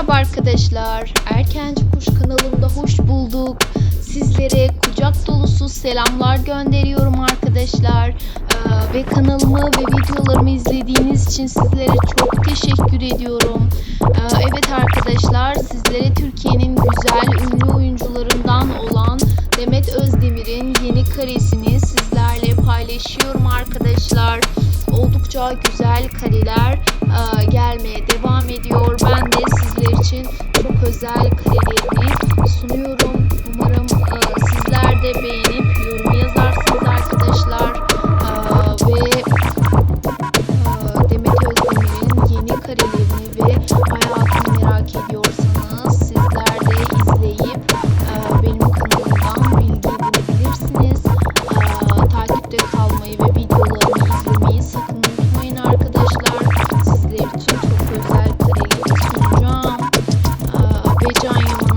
Merhaba arkadaşlar. Erkenci Kuş kanalımda hoş bulduk. Sizlere kucak dolusu selamlar gönderiyorum arkadaşlar. Ee, ve kanalımı ve videolarımı izlediğiniz için sizlere çok teşekkür ediyorum. Ee, evet arkadaşlar sizlere Türkiye'nin güzel ünlü oyuncularından olan Demet Özdemir'in yeni karesini sizlerle paylaşıyorum arkadaşlar. Oldukça güzel kareler e, gelmeye devam ediyor. Ben de sizler için çok özel karelerini sunuyorum. Umarım e, sizler de beğenip yorum yazarsınız arkadaşlar. E, ve e, Demet Özdemir'in yeni karelerini ve hayatını merak ediyorsanız Sizler